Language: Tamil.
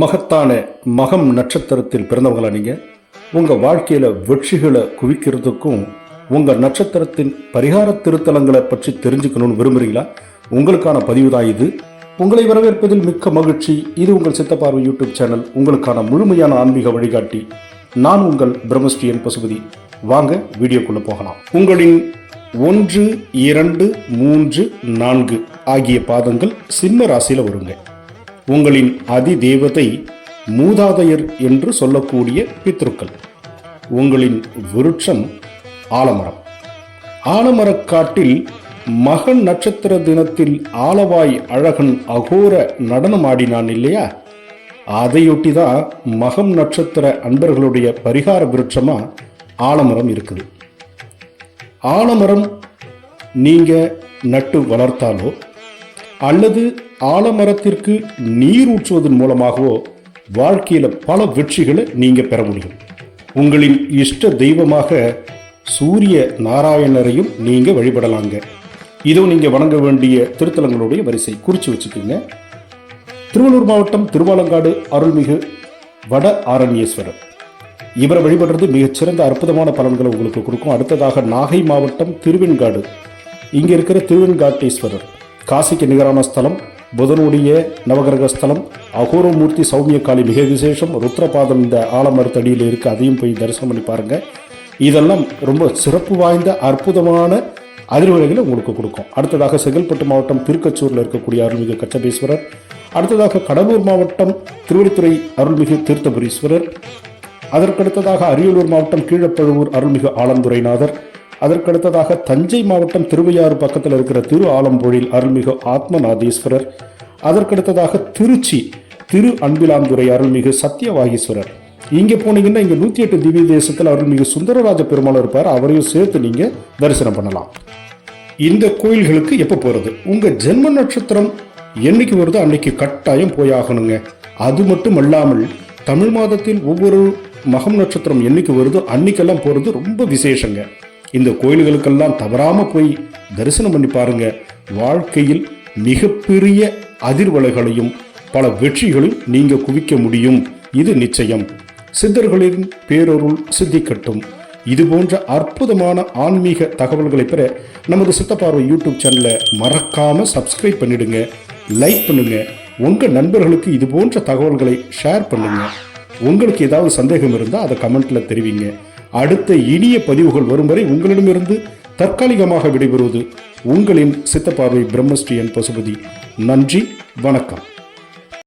மகத்தான மகம் நட்சத்திரத்தில் பிறந்தவங்களா நீங்கள் உங்கள் வாழ்க்கையில் வெற்றிகளை குவிக்கிறதுக்கும் உங்கள் நட்சத்திரத்தின் பரிகார திருத்தலங்களை பற்றி தெரிஞ்சுக்கணும்னு விரும்புகிறீங்களா உங்களுக்கான பதிவு தான் இது. உங்களை வரவேற்பதில் மிக்க மகிழ்ச்சி. இது உங்கள் சித்தப்பார்வை யூடியூப் சேனல். உங்களுக்கான முழுமையான ஆன்மீக வழிகாட்டி. நான் உங்கள் பிரம்மஸ்ரீயன் பசுபதி. வாங்க வீடியோக்குள்ளே போகலாம். உங்களின் ஒன்று இரண்டு மூன்று நான்கு ஆகிய பாதங்கள் சிம்ம ராசியில் வருங்க. உங்களின் அதி தேவதை மூதாதையர் என்று சொல்லக்கூடிய பித்ருக்கள். உங்களின் விருட்சம் ஆலமரம். ஆலமரக்காட்டில் மகன் நட்சத்திர தினத்தில் ஆலவாய் அழகன் அகோர நடனம் ஆடினான் இல்லையா? அதையொட்டி தான் மகம் நட்சத்திர அன்பர்களுடைய பரிகார விருட்சமா ஆலமரம் இருக்குது. ஆலமரம் நீங்க நட்டு வளர்த்தாலோ அல்லது ஆலமரத்திற்கு நீர் ஊற்றுவதன் மூலமாகவோ வாழ்க்கையில பல வெற்றிகளை நீங்க பெற முடியும். உங்களின் இஷ்ட தெய்வமாக சூரிய நாராயணரையும் நீங்க வழிபடலாங்க. இதோ நீங்க வணங்க வேண்டிய திருத்தலங்களுடைய வரிசை குறித்து வச்சுக்கோங்க. திருவள்ளூர் மாவட்டம் திருவாலங்காடு அருள்மிகு வட ஆரண்யேஸ்வரர். இவரை வழிபடுறது மிகச்சிறந்த அற்புதமான பலன்களை உங்களுக்கு கொடுக்கும். அடுத்ததாக நாகை மாவட்டம் திருவெண்காடு. இங்க இருக்கிற திருவெண்காட்டீஸ்வரர். காசிக்கு நிகரான ஸ்தலம் புதனுடைய நவகிரக ஸ்தலம் அகோரமூர்த்தி சௌமிய காளி மிக விசேஷம் ருத்ரபாதம் இந்த ஆலமரத்தடியில் இருக்குது அதையும் போய் தரிசனம் பண்ணி பாருங்கள் இதெல்லாம் ரொம்ப சிறப்பு வாய்ந்த அற்புதமான அதிர்வலைகளை உங்களுக்கு கொடுக்கும். அடுத்ததாக செங்கல்பட்டு மாவட்டம் திருக்கச்சூரில் இருக்கக்கூடிய அருள்மிகு கச்சபேஸ்வரர் அடுத்ததாக கடலூர் மாவட்டம் திருவள்ளித்துறை அருள்மிகு தீர்த்தபுரீஸ்வரர் அதற்கடுத்ததாக அரியலூர் மாவட்டம் கீழப்பழுவூர் அருள்மிகு ஆலந்துரைநாதர் அதற்கடுத்ததாக தஞ்சை மாவட்டம் திருவையாறு பக்கத்தில் இருக்கிற திரு ஆலம்பொழில் அருள்மிகு ஆத்மநாதீஸ்வரர். அதற்கடுத்ததாக திருச்சி திரு அன்பிலாந்துறை அருள்மிகு சத்தியவாகீஸ்வரர் இங்கே போனீங்கன்னா இங்கே நூற்றி எட்டு திவ்ய தேசத்தில் அருள்மிகு சுந்தரராஜ பெருமாள் இருப்பார். அவரையும் சேர்த்து நீங்கள் தரிசனம் பண்ணலாம். இந்த கோயில்களுக்கு எப்போ போகிறது உங்கள் ஜென்ம நட்சத்திரம் என்னைக்கு வருதோ அன்னைக்கு கட்டாயம் போய் ஆகணுங்க. அது மட்டும் அல்லாமல் தமிழ் மாதத்தில் ஒவ்வொரு மகம் நட்சத்திரம் என்னைக்கு வருதோ அன்னைக்கெல்லாம் போகிறது ரொம்ப விசேஷங்க. இந்த கோயில்களுக்கெல்லாம் தவறாமல் போய் தரிசனம் பண்ணி பாருங்க. வாழ்க்கையில் மிகப்பெரிய அதிர்வலைகளையும் பல வெற்றிகளையும் நீங்கள் குவிக்க முடியும். இது நிச்சயம். சித்தர்களின் பேரொருள் சித்திக்கட்டும். இது போன்ற அற்புதமான ஆன்மீக தகவல்களை பெற நமது சித்தப்பார்வை யூடியூப் சேனலை மறக்காமல் சப்ஸ்கிரைப் பண்ணிடுங்க. லைக் பண்ணுங்க. உங்கள் நண்பர்களுக்கு இது போன்ற தகவல்களை ஷேர் பண்ணுங்க. உங்களுக்கு ஏதாவது சந்தேகம் இருந்தால் அதை கமெண்ட்டில் தெரிவிங்க. அடுத்த இனிய பதிவுகள் வரும் வரை உங்களிடமிருந்து தற்காலிகமாக விடைபெறுவது உங்களின் சித்தப்பார்வை பிரம்மஸ்ரீயன் பசுபதி. நன்றி வணக்கம்.